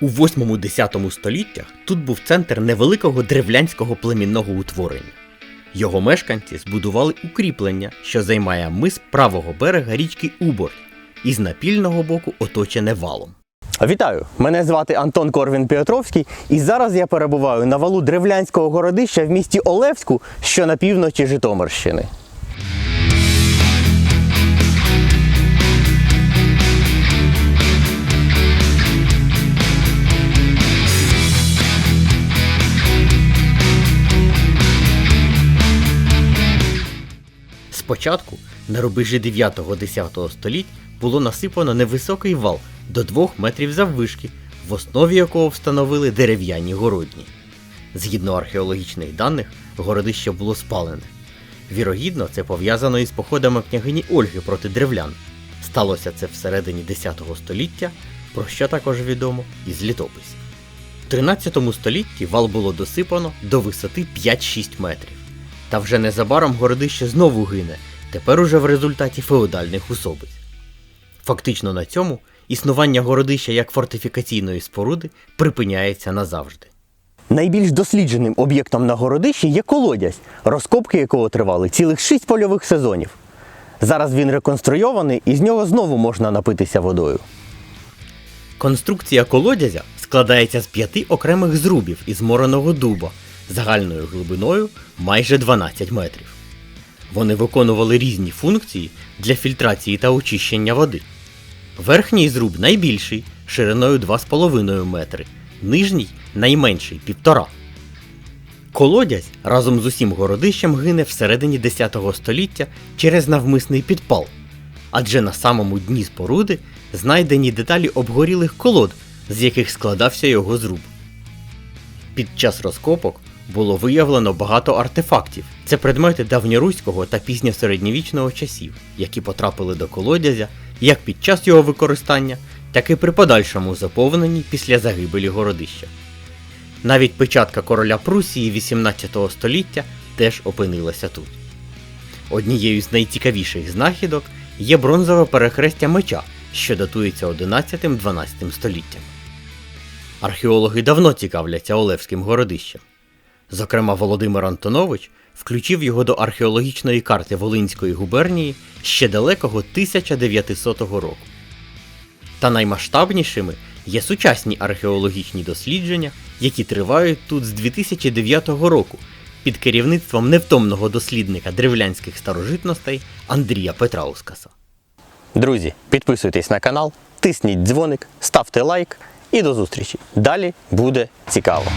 У 8-10 століттях тут був центр невеликого древлянського племінного утворення. Його мешканці збудували укріплення, що займає мис правого берега річки Убор, і з напільного боку оточене валом. Вітаю! Мене звати Антон Корвін Піотровський, і зараз я перебуваю на валу древлянського городища в місті Олевську, що на півночі Житомирщини. Спочатку на рубежі 9-10 століть було насипано невисокий вал до 2 метрів заввишки, в основі якого встановили дерев'яні городні. Згідно археологічних даних, городище було спалене. Вірогідно, це пов'язано із походами княгині Ольги проти древлян. Сталося це всередині 10 століття, про що також відомо із літописів. В 13 столітті вал було досипано до висоти 5-6 метрів. Та вже незабаром городище знову гине, тепер уже в результаті феодальних особиць. Фактично на цьому існування городища як фортифікаційної споруди припиняється назавжди. Найбільш дослідженим об'єктом на городищі є колодязь, розкопки якого тривали цілих шість польових сезонів. Зараз він реконструйований і з нього знову можна напитися водою. Конструкція колодязя складається з п'яти окремих зрубів із мореного дуба загальною глибиною майже 12 метрів. Вони виконували різні функції для фільтрації та очищення води. Верхній зруб найбільший, шириною 2,5 метри, нижній найменший 1,5. Колодязь разом з усім городищем гине всередині 10 століття через навмисний підпал, адже на самому дні споруди знайдені деталі обгорілих колод, з яких складався його зруб. Під час розкопок було виявлено багато артефактів. Це предмети давньоруського та пізньосередньовічного часів, які потрапили до колодязя як під час його використання, так і при подальшому заповненні після загибелі городища. Навіть печатка короля Прусії 18 століття теж опинилася тут. Однією з найцікавіших знахідок є бронзове перехрестя меча, що датується 11-12 століттям. Археологи давно цікавляться Олевським городищем. Зокрема, Володимир Антонович включив його до археологічної карти Волинської губернії ще далекого 1900 року. Та наймасштабнішими є сучасні археологічні дослідження, які тривають тут з 2009 року під керівництвом невтомного дослідника древлянських старожитностей Андрія Петраускаса. Друзі, підписуйтесь на канал, тисніть дзвоник, ставте лайк і до зустрічі. Далі буде цікаво.